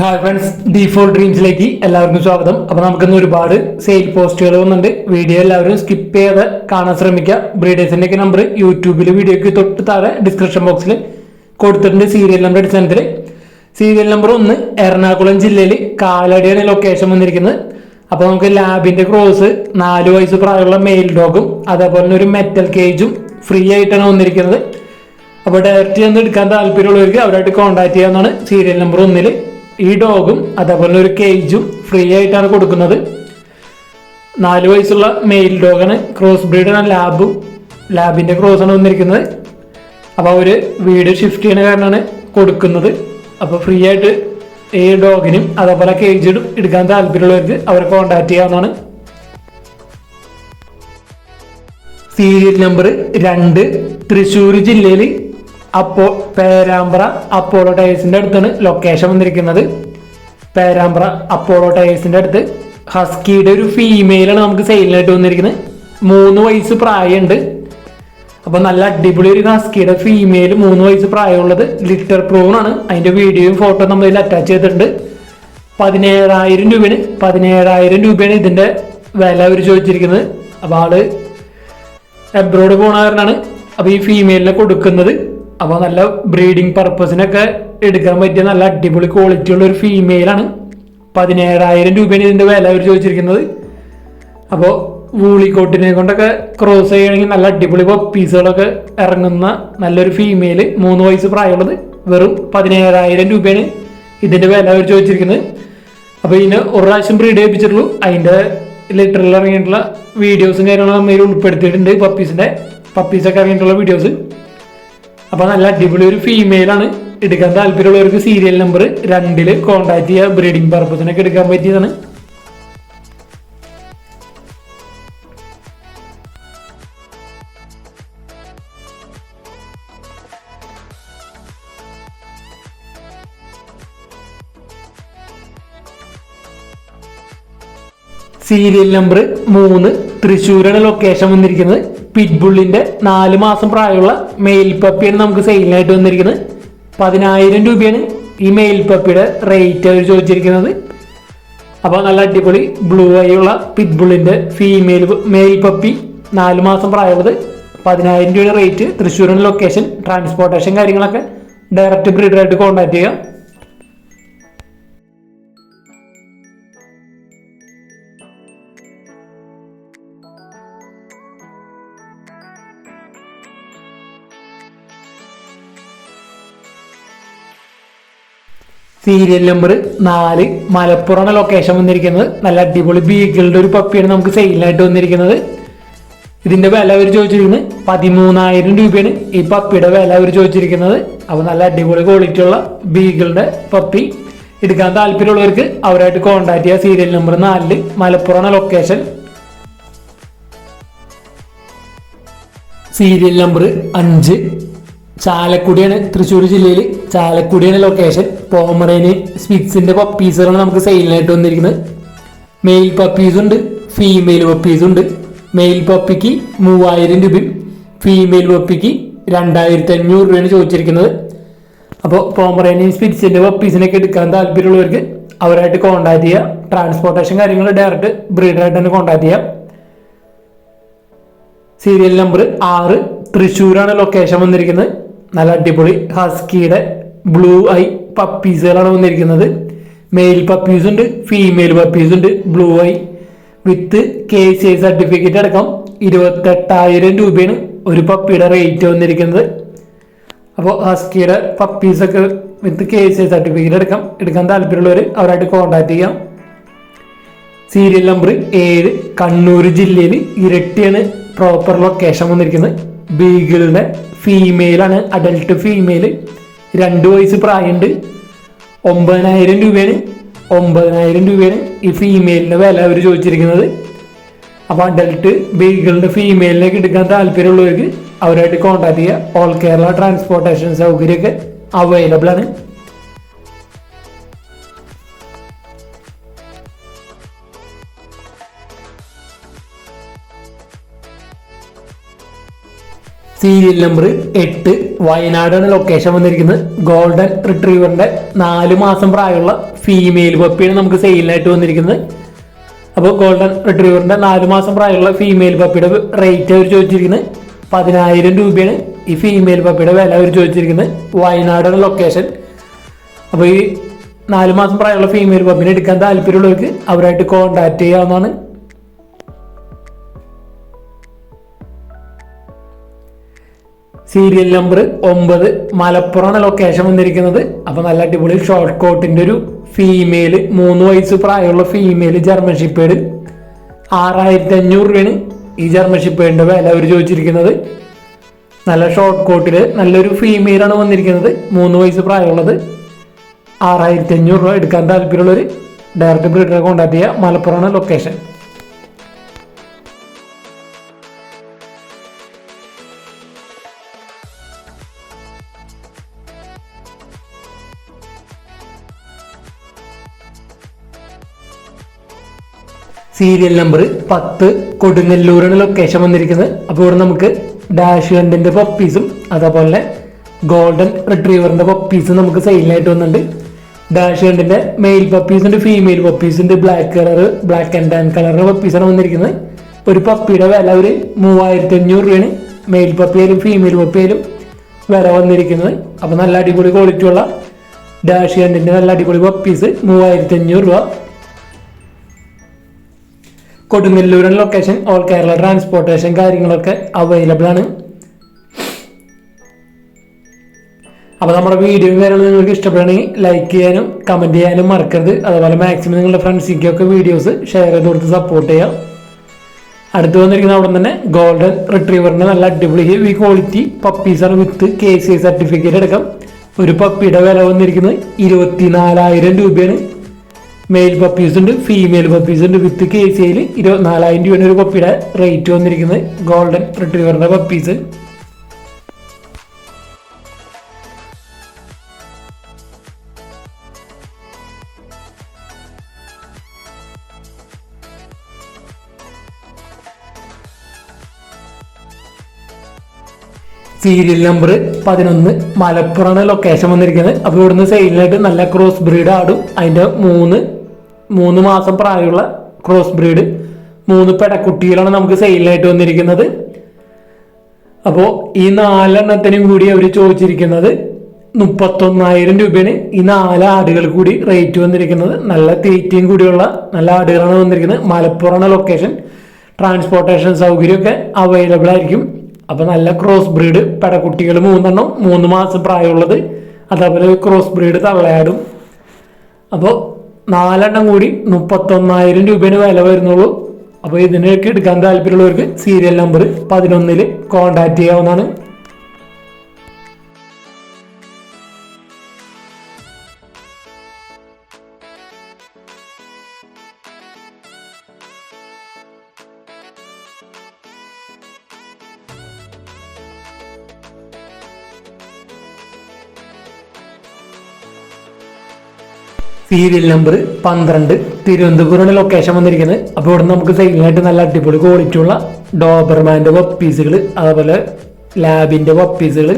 Hi friends D four ഡ്രീംസിലേക്ക് എല്ലാവർക്കും സ്വാഗതം. അപ്പൊ നമുക്കിന്ന് ഒരുപാട് സെയിൽ പോസ്റ്റുകൾ വന്നിട്ടുണ്ട്. വീഡിയോ എല്ലാവരും സ്കിപ്പ് ചെയ്ത് കാണാൻ ശ്രമിക്കുക. ബ്രീഡേഴ്സിന്റെ ഒക്കെ നമ്പർ യൂട്യൂബിൽ വീഡിയോക്ക് തൊട്ട് താഴെ ഡിസ്ക്രിപ്ഷൻ ബോക്സിൽ കൊടുത്തിട്ടുണ്ട് സീരിയൽ നമ്പർ അടിസ്ഥാനത്തിൽ സീരിയൽ നമ്പർ ഒന്ന് എറണാകുളം ജില്ലയിൽ കാലടിയാണ് ലൊക്കേഷൻ വന്നിരിക്കുന്നത്. അപ്പോൾ നമുക്ക് ലാബിന്റെ ക്രോസ് നാല് വയസ്സ് പ്രായമുള്ള മെയിൽ ഡോഗും അതേപോലെ തന്നെ ഒരു മെറ്റൽ കേജും ഫ്രീ ആയിട്ടാണ് വന്നിരിക്കുന്നത്. അപ്പോൾ ഡയറക്റ്റ് ചെന്ന് എടുക്കാൻ താല്പര്യമുള്ളവർക്ക് അവരായിട്ട് കോൺടാക്ട് ചെയ്യാവുന്നതാണ് സീരിയൽ നമ്പർ ഒന്നിൽ ഈ ഡോഗും അതേപോലെ ഒരു കേജും ഫ്രീ ആയിട്ടാണ് കൊടുക്കുന്നത്. നാല് വയസ്സുള്ള മെയിൽ ഡോഗാണ് ക്രോസ് ബ്രീഡാണ് ലാബും. ലാബിന്റെ ക്രോസ് ആണ് വന്നിരിക്കുന്നത്. അപ്പോൾ അവർ വീട് ഷിഫ്റ്റ് ചെയ്യുന്ന കാരണമാണ് കൊടുക്കുന്നത്. അപ്പോൾ ഫ്രീ ആയിട്ട് ഈ ഡോഗിനും അതേപോലെ കേജ് എടുക്കാൻ താല്പര്യമുള്ളവർക്ക് അവരെ കോൺടാക്ട് ചെയ്യാവുന്നതാണ്. സീരിയൽ നമ്പർ രണ്ട് തൃശ്ശൂർ ജില്ലയിൽ അപ്പോ പേരാമ്പ്ര അപ്പോളോ ടയേഴ്സിന്റെ അടുത്താണ് ലൊക്കേഷൻ വന്നിരിക്കുന്നത്. പേരാമ്പ്ര അപ്പോളോ ടയേഴ്സിന്റെ അടുത്ത്. ഹസ്കിയുടെ ഒരു ഫീമെയിലാണ് നമുക്ക് സെയിലിനായിട്ട് വന്നിരിക്കുന്നത്. മൂന്ന് വയസ്സ് പ്രായമുണ്ട്. അപ്പോൾ നല്ല അടിപൊളി ഒരു ഹസ്കിയുടെ ഫീമെയിൽ മൂന്ന് വയസ്സ് പ്രായമുള്ളത് ലിറ്റർ പ്രൂണാണ് അതിന്റെ വീഡിയോയും ഫോട്ടോ നമ്മൾ ഇതിൽ അറ്റാച്ച് ചെയ്തിട്ടുണ്ട്. പതിനേഴായിരം രൂപയാണ്. പതിനേഴായിരം രൂപയാണ് ഇതിന്റെ വില അവർ ചോദിച്ചിരിക്കുന്നത്. അപ്പോൾ ആൾ എബ്രോഡ് പോണ കാരണമാണ്. അപ്പോൾ ഈ ഫീമെയിലിനെ കൊടുക്കുന്നത്. അപ്പൊ നല്ല ബ്രീഡിങ് പർപ്പസിനൊക്കെ എടുക്കാൻ പറ്റിയ നല്ല അടിപൊളി ക്വാളിറ്റി ഉള്ള ഒരു ഫീമെയിലാണ് പതിനേഴായിരം രൂപയാണ് ഇതിന്റെ വില അവർ ചോദിച്ചിരിക്കുന്നത്. അപ്പോൾ വൂളിക്കോട്ടിനെ കൊണ്ടൊക്കെ ക്രോസ് ചെയ്യുകയാണെങ്കിൽ നല്ല അടിപൊളി പപ്പീസുകളൊക്കെ ഇറങ്ങുന്ന നല്ലൊരു ഫീമെയിൽ മൂന്ന് വയസ്സ് പ്രായമുള്ളത് വെറും പതിനേഴായിരം രൂപയാണ് ഇതിന്റെ വില അവർ ചോദിച്ചിരിക്കുന്നത്. അപ്പോൾ ഇതിന് ഒരു പ്രാവശ്യം ബ്രീഡ് ചെയ്യിപ്പിച്ചിട്ടുള്ളൂ. അതിന്റെ ലിറ്ററിൽ ഇറങ്ങിയിട്ടുള്ള വീഡിയോസും കാര്യങ്ങളും ഇതിൽ ഉൾപ്പെടുത്തിയിട്ടുണ്ട് പപ്പീസിന്റെ പപ്പീസൊക്കെ ഇറങ്ങിയിട്ടുള്ള വീഡിയോസ് അപ്പോൾ നല്ല അടിപൊളി ഒരു ഫീമെയിലാണ് എടുക്കാൻ താല്പര്യമുള്ളവർക്ക് സീരിയൽ നമ്പർ രണ്ടിൽ കോൺടാക്ട് ചെയ്യുക ബ്രീഡിംഗ് പർപ്പസിനൊക്കെ എടുക്കാൻ പറ്റിയതാണ്. സീരിയൽ നമ്പർ മൂന്ന്. തൃശ്ശൂരാണ് ലൊക്കേഷൻ വന്നിരിക്കുന്നത്. പിറ്റ്ബുള്ളിന്റെ നാല് മാസം പ്രായമുള്ള മെയിൽ പപ്പിയാണ് നമുക്ക് സെയിലിനായിട്ട് വന്നിരിക്കുന്നത്. പതിനായിരം രൂപയാണ് ഈ മെയിൽ പപ്പിയുടെ റേറ്റ് അവർ ചോദിച്ചിരിക്കുന്നത്. അപ്പോൾ നല്ല അടിപൊളി ബ്ലൂ ആയുള്ള പിറ്റ്ബുള്ളിന്റെ ഫീമെയിൽ മെയിൽ പപ്പി നാല് മാസം പ്രായമുള്ളത്. പതിനായിരം രൂപയുടെ റേറ്റ് തൃശ്ശൂരിന് ലൊക്കേഷൻ ട്രാൻസ്പോർട്ടേഷൻ കാര്യങ്ങളൊക്കെ ഡയറക്റ്റ് ബ്രീഡറായിട്ട് കോൺടാക്ട് ചെയ്യാം. സീരിയൽ നമ്പർ നാല് മലപ്പുറമാണ് ലൊക്കേഷൻ വന്നിരിക്കുന്നത്. നല്ല അടിപൊളി ബീഗിളുടെ ഒരു പപ്പിയാണ് നമുക്ക് സെയിലായിട്ട് വന്നിരിക്കുന്നത്. ഇതിന്റെ വില അവർ ചോദിച്ചിരിക്കുന്നത് പതിമൂന്നായിരം രൂപയാണ്. ഈ പപ്പിയുടെ വില അവർ ചോദിച്ചിരിക്കുന്നത്. അപ്പോൾ നല്ല അടിപൊളി ക്വാളിറ്റി ഉള്ള ബീഗിളുടെ പപ്പി. എടുക്കാൻ താല്പര്യമുള്ളവർക്ക് അവരായിട്ട് കോൺടാക്ട് ചെയ്യുക സീരിയൽ നമ്പർ നാലിൽ മലപ്പുറമാണ് ലൊക്കേഷൻ സീരിയൽ നമ്പർ അഞ്ച് ചാലക്കുടിയാണ് തൃശ്ശൂർ ജില്ലയിൽ ചാലക്കുടിയാണ് ലൊക്കേഷൻ പോമറേന് സ്വിറ്റ്സിന്റെ പപ്പീസുകളാണ് നമുക്ക് സെയിലിനായിട്ട് വന്നിരിക്കുന്നത്. മെയിൽ പപ്പീസ് ഉണ്ട് ഫീമെയിൽ പപ്പീസ് ഉണ്ട്. മെയിൽ പപ്പിക്ക് മൂവായിരം രൂപയും ഫീമെയിൽ പപ്പിക്ക് രണ്ടായിരത്തി അഞ്ഞൂറ് രൂപയാണ് ചോദിച്ചിരിക്കുന്നത്. അപ്പോൾ പോമറേനിയൻ സ്പിറ്റ്സിന്റെ പപ്പീസിനൊക്കെ എടുക്കാൻ താല്പര്യമുള്ളവർക്ക് അവരായിട്ട് കോൺടാക്ട് ചെയ്യാം. ട്രാൻസ്പോർട്ടേഷൻ കാര്യങ്ങൾ ഡയറക്റ്റ് ബ്രീഡറായിട്ട് തന്നെ കോൺടാക്ട് ചെയ്യാം. സീരിയൽ നമ്പർ ആറ് തൃശ്ശൂരാണ് ലൊക്കേഷൻ വന്നിരിക്കുന്നത്. നല്ല അടിപൊളി ഹസ്കിയുടെ ബ്ലൂ ഐ പപ്പീസുകളാണ് വന്നിരിക്കുന്നത്. മെയിൽ പപ്പീസ് ഉണ്ട് ഫീമെയിൽ പപ്പീസ് ഉണ്ട് blue eye with K C I certificate അടക്കം ഇരുപത്തെട്ടായിരം രൂപയാണ് ഒരു പപ്പിയുടെ റേറ്റ് വന്നിരിക്കുന്നത്. അപ്പോൾ ഹസ്കിയുടെ പപ്പീസൊക്കെ with K C I certificate അടക്കം എടുക്കാൻ താല്പര്യമുള്ളവർ അവരായിട്ട് കോൺടാക്ട് ചെയ്യാം. സീരിയൽ നമ്പർ ഏഴ് കണ്ണൂർ ജില്ലയിൽ ഇരട്ടിയാണ് പ്രോപ്പർ ലൊക്കേഷൻ വന്നിരിക്കുന്നത്. ബീഗിളുടെ ഫീമെയിലാണ് അഡൽട്ട് ഫീമെയിൽ രണ്ട് വയസ്സ് പ്രായമുണ്ട്. ഒമ്പതിനായിരം രൂപയാണ്. ഒമ്പതിനായിരം രൂപയാണ് ഈ ഫീമെയിലിന്റെ വില അവർ ചോദിച്ചിരിക്കുന്നത്. അപ്പോൾ അഡൽട്ട് ബീഗിളിന്റെ ഫീമെയിലിലേക്ക് എടുക്കാൻ താല്പര്യമുള്ളവർക്ക് അവരായിട്ട് കോൺടാക്ട് ചെയ്യുക. ഓൾ കേരള ട്രാൻസ്പോർട്ടേഷൻ സൗകര്യമൊക്കെ അവൈലബിൾ ആണ്. സീരിയൽ നമ്പർ എട്ട് വയനാടാണ് ലൊക്കേഷൻ വന്നിരിക്കുന്നത്. ഗോൾഡൻ റിട്രീവറിന്റെ നാല് മാസം പ്രായമുള്ള ഫീമെയിൽ പപ്പിയാണ് നമുക്ക് സെയിലിനായിട്ട് വന്നിരിക്കുന്നത്. അപ്പോൾ ഗോൾഡൻ റിട്രീവറിന്റെ നാല് മാസം പ്രായമുള്ള ഫീമെയിൽ പപ്പിയുടെ റേറ്റ് അവർ ചോദിച്ചിരിക്കുന്നത് പതിനായിരം രൂപയാണ്. ഈ ഫീമെയിൽ പപ്പിയുടെ വില അവർ ചോദിച്ചിരിക്കുന്നത് വയനാടാണ് ലൊക്കേഷൻ അപ്പോൾ ഈ നാല് മാസം പ്രായമുള്ള ഫീമെയിൽ പപ്പിനെ എടുക്കാൻ താല്പര്യമുള്ളവർക്ക് അവരായിട്ട് കോൺടാക്ട് ചെയ്യാവുന്നതാണ്. സീരിയൽ നമ്പർ ഒമ്പത് മലപ്പുറമാണ് ലൊക്കേഷൻ വന്നിരിക്കുന്നത്. അപ്പൊ നല്ല അടിപൊളി ഷോർട്ട് കോട്ടിന്റെ ഒരു ഫീമെയിൽ മൂന്ന് വയസ്സ് പ്രായമുള്ള ഫീമെയിൽ ജർമ്മൻ ഷിപ്പേഡ് ആറായിരത്തി അഞ്ഞൂറ് രൂപയാണ് ഈ ജർമ്മൻ ഷിപ്പേഡിന്റെ വില അവർ ചോദിച്ചിരിക്കുന്നത്. നല്ല ഷോർട്ട് കോട്ടിൽ നല്ലൊരു ഫീമെയിലാണ് വന്നിരിക്കുന്നത്. മൂന്ന് വയസ്സ് പ്രായമുള്ളത്. ആറായിരത്തി അഞ്ഞൂറ് രൂപ എടുക്കാൻ താല്പര്യമുള്ളവർ ഡയറക്റ്റ് ബ്രീഡറെ കോൺടാക്ട് ചെയ്യുക മലപ്പുറമാണ് ലൊക്കേഷൻ സീരിയൽ നമ്പർ പത്ത് കൊടുങ്ങല്ലൂരാണ് ലൊക്കേഷൻ വന്നിരിക്കുന്നത്. അപ്പോൾ ഇവിടെ നമുക്ക് ഡാഷ് ഹണ്ടിന്റെ പപ്പീസും അതേപോലെ ഗോൾഡൻ റിട്രീവറിന്റെ പപ്പീസും നമുക്ക് സെയിലായിട്ട് വന്നിട്ടുണ്ട്. ഡാഷ് ഹണ്ടിന്റെ മെയിൽ പപ്പീസ് ഉണ്ട് ഫീമെയിൽ പപ്പീസ് ഉണ്ട് black colour black and tan കളറിന്റെ പപ്പീസാണ് വന്നിരിക്കുന്നത്. ഒരു പപ്പിയുടെ വില ഒരു മൂവായിരത്തി അഞ്ഞൂറ് രൂപയാണ് മെയിൽ പപ്പിയായാലും ഫീമെയിൽ പപ്പിയായാലും വില വന്നിരിക്കുന്നത്. അപ്പോൾ നല്ല അടിപൊളി ക്വാളിറ്റി ഉള്ള ഡാഷ് ഹണ്ടിന്റെ നല്ല അടിപൊളി പപ്പീസ് മൂവായിരത്തി അഞ്ഞൂറ് രൂപ. കൊടുങ്ങല്ലൂരാണ് ലൊക്കേഷൻ ഓൾ കേരള ട്രാൻസ്പോർട്ടേഷൻ കാര്യങ്ങളൊക്കെ അവൈലബിൾ ആണ്. അപ്പോൾ നമ്മുടെ വീഡിയോ കാര്യങ്ങൾ നിങ്ങൾക്ക് ഇഷ്ടപ്പെടുകയാണെങ്കിൽ ലൈക്ക് ചെയ്യാനും കമന്റ് ചെയ്യാനും മറക്കരുത്. അതുപോലെ മാക്സിമം നിങ്ങളുടെ ഫ്രണ്ട്സിക്കൊക്കെ വീഡിയോസ് ഷെയർ ചെയ്ത് കൊടുത്ത് സപ്പോർട്ട് ചെയ്യാം അടുത്ത് വന്നിരിക്കുന്ന അവിടെ തന്നെ ഗോൾഡൻ റിട്രീവറിന്റെ നല്ല അടിപൊളി ഹെവി ക്വാളിറ്റി പപ്പീസാണ് വിത്ത് കെ സി സർട്ടിഫിക്കറ്റ് എടുക്കാം. ഒരു പപ്പിയുടെ വില വന്നിരിക്കുന്നത് ഇരുപത്തിനാലായിരം രൂപയാണ്. മെയിൽ പപ്പീസ് ഉണ്ട് ഫീമെയിൽ പപ്പീസ് ഉണ്ട്. വിത്ത് കെ സി ഐയിൽ ഇരുപത്തിനാലായിരം രൂപയാണ് ഒരു പപ്പിയുടെ റേറ്റ് വന്നിരിക്കുന്നത് ഗോൾഡൻ റിട്രീവറിന്റെ പപ്പീസ് സീരിയൽ നമ്പർ പതിനൊന്ന് മലപ്പുറമാണ് ലൊക്കേഷൻ വന്നിരിക്കുന്നത്. അപ്പോൾ ഇവിടുന്ന് സെയിലിനായിട്ട് നല്ല ക്രോസ് ബ്രീഡ് ആടും. അതിന്റെ മൂന്ന് മൂന്ന് മാസം പ്രായമുള്ള ക്രോസ് ബ്രീഡ് മൂന്ന് പെടക്കുട്ടികളാണ് നമുക്ക് സെയിലിനായിട്ട് വന്നിരിക്കുന്നത്. അപ്പോൾ ഈ നാലെണ്ണത്തിനും കൂടി അവർ ചോദിച്ചിരിക്കുന്നത് മുപ്പത്തൊന്നായിരം രൂപയാണ് ഈ നാല് ആടുകൾ കൂടി റേറ്റ് വന്നിരിക്കുന്നത്. നല്ല തീറ്റയും കൂടിയുള്ള നല്ല ആടുകളാണ് വന്നിരിക്കുന്നത്. മലപ്പുറമാണ് ലൊക്കേഷൻ ട്രാൻസ്പോർട്ടേഷൻ സൗകര്യമൊക്കെ അവൈലബിൾ ആയിരിക്കും. അപ്പോൾ നല്ല ക്രോസ് ബ്രീഡ് പെടക്കുട്ടികൾ മൂന്നെണ്ണം മൂന്ന് മാസം പ്രായമുള്ളത്. അതേപോലെ ക്രോസ് ബ്രീഡ് തള്ളയാടും. അപ്പോൾ നാലെണ്ണം കൂടി മുപ്പത്തൊന്നായിരം രൂപേന് വില വരുന്നുള്ളൂ. അപ്പോൾ ഇതിനൊക്കെ എടുക്കാൻ താല്പര്യമുള്ളവർക്ക് സീരിയൽ നമ്പർ പതിനൊന്നിൽ കോൺടാക്ട് ചെയ്യാവുന്നതാണ്. സീരിയൽ നമ്പർ പന്ത്രണ്ട്. തിരുവനന്തപുരമാണ് ലൊക്കേഷൻ വന്നിരിക്കുന്നത്. അപ്പോൾ ഇവിടെ നമുക്ക് സൈഡിലായിട്ട് നല്ല അടിപൊളി ക്വാളിറ്റി ഉള്ള ഡോബർമാന്റെ പപ്പീസുകൾ അതുപോലെ ലാബിന്റെ പപ്പീസുകൾ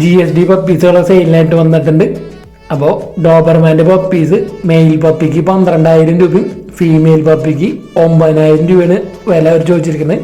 ജി എസ് ഡി പപ്പീസുകൾ സെയിലിനായിട്ട് വന്നിട്ടുണ്ട്. അപ്പോൾ ഡോബർമാന്റെ പപ്പീസ് മെയിൽ പപ്പിക്ക് പന്ത്രണ്ടായിരം രൂപയും ഫീമെയിൽ പപ്പിക്ക് ഒമ്പതിനായിരം രൂപയാണ് വില അവർ ചോദിച്ചിരിക്കുന്നത്.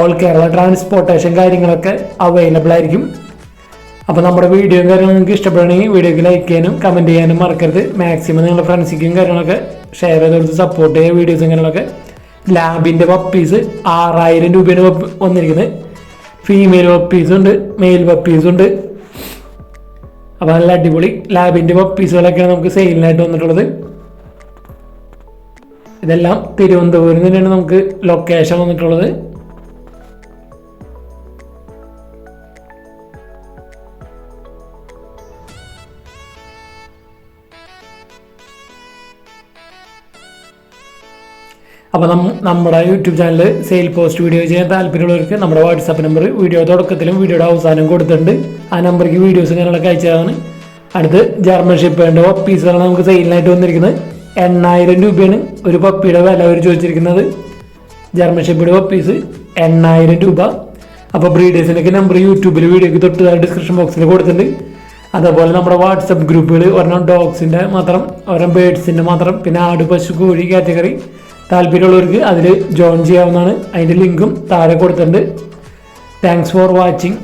ഓൾ കേരള ട്രാൻസ്പോർട്ടേഷൻ കാര്യങ്ങളൊക്കെ അവൈലബിൾ ആയിരിക്കും. അപ്പോൾ നമ്മുടെ വീഡിയോ കാര്യങ്ങളും നിങ്ങൾക്ക് ഇഷ്ടപ്പെടുകയാണെങ്കിൽ വീഡിയോക്ക് ലൈക്ക് ചെയ്യാനും കമന്റ് ചെയ്യാനും മറക്കരുത്. മാക്സിമം നിങ്ങളുടെ ഫ്രണ്ട്സിക്കും കാര്യങ്ങളൊക്കെ ഷെയർ ചെയ്ത് കൊടുത്ത് സപ്പോർട്ട് ചെയ്യുക വീഡിയോസും കാര്യങ്ങളൊക്കെ. ലാബിന്റെ പപ്പീസ് ആറായിരം രൂപയാണ് വന്നിരിക്കുന്നത്. ഫീമെയിൽ പപ്പീസും ഉണ്ട് മെയിൽ പപ്പീസും ഉണ്ട്. അപ്പോൾ നല്ല അടിപൊളി ലാബിന്റെ പപ്പീസുകളൊക്കെയാണ് നമുക്ക് സെയിലിനായിട്ട് വന്നിട്ടുള്ളത്. ഇതെല്ലാം തിരുവനന്തപുരം തന്നെയാണ് നമുക്ക് ലൊക്കേഷൻ വന്നിട്ടുള്ളത്. അപ്പോൾ നമ്മുടെ YouTube channel sale post video ചെയ്യാൻ താല്പര്യമുള്ളവർക്ക് നമ്മുടെ വാട്സാപ്പ് നമ്പർ വീഡിയോ തുടക്കത്തിലും വീഡിയോയുടെ അവസാനം കൊടുത്തിട്ടുണ്ട്. ആ നമ്പർക്ക് വീഡിയോസ് കാര്യങ്ങളൊക്കെ അയച്ചതാണ് അടുത്ത് ജർമ്മൻ ഷിപ്പേന്റെ പപ്പീസാണ് നമുക്ക് സെയിലിനായിട്ട് വന്നിരിക്കുന്നത്. എണ്ണായിരം രൂപയാണ് ഒരു പപ്പിയുടെ വില അവർ ചോദിച്ചിരിക്കുന്നത്. ജർമ്മൻ ഷിപ്പിയുടെ പപ്പീസ് എണ്ണായിരം രൂപ. അപ്പോൾ ബ്രീഡേഴ്സിനൊക്കെ നമ്പർ യൂട്യൂബിൽ വീഡിയോക്ക് തൊട്ട് ഡിസ്ക്രിപ്ഷൻ ബോക്സിൽ കൊടുത്തിട്ടുണ്ട്. അതേപോലെ നമ്മുടെ വാട്സപ്പ് ഗ്രൂപ്പുകൾ ഒരെണ്ണം ഡോഗ്സിന്റെ മാത്രം ഒരെണ്ണം ബേഡ്സിന്റെ മാത്രം പിന്നെ ആട് പശു കോഴി കാറ്റഗറി താല്പര്യമുള്ളവർക്ക് അതിൽ ജോയിൻ ചെയ്യാവുന്നതാണ്. അതിന്റെ ലിങ്കും താഴെ കൊടുത്തിട്ടുണ്ട്. Thanks for watching